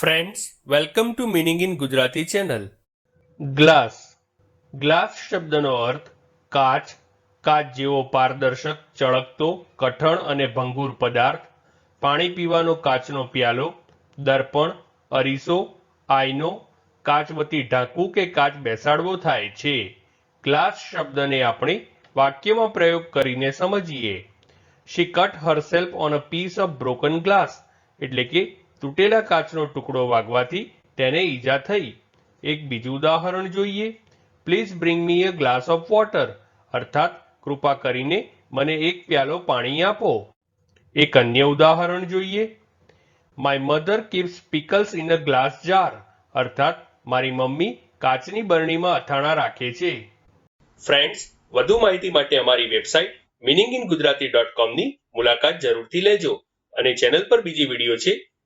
Friends welcome to meaning in Gujarati channel glass glass શબ્દનો અર્થ કાચ કાચ જેવો પારદર્શક, ચળકતો, કઠણ અને ભંગુર પદાર્થ. પાણી પીવાનો કાચનો પ્યાલો, દર્પણ, અરીસો, આઈનો, કાચવતી ઢાંકવું કે કાચ બેસાડવો થાય છે. ગ્લાસ શબ્દને આપણે વાક્યમાં પ્રયોગ કરીને સમજીએ. She cut herself on a piece of broken glass એટલે કે તૂટેલા કાચનો ટુકડો વાગવાથી તેને ઈજા થઈ. એક બીજું ઉદાહરણ જોઈએ. Please bring me a glass of water અર્થાત, કૃપા કરીને મને એક પ્યાલો પાણી આપો. એક અન્ય ઉદાહરણ જોઈએ. My mother keeps pickles in a glass jar અર્થાત, મારી મમ્મી કાચની બરણીમાં અથાણા રાખે છે. ફ્રેન્ડ્સ વધુ માહિતી માટે અમારી website meaning in Gujarati dot કોમની મુલાકાત જરૂરથી લેજો અને ચેનલ પર બીજી વીડિયો છે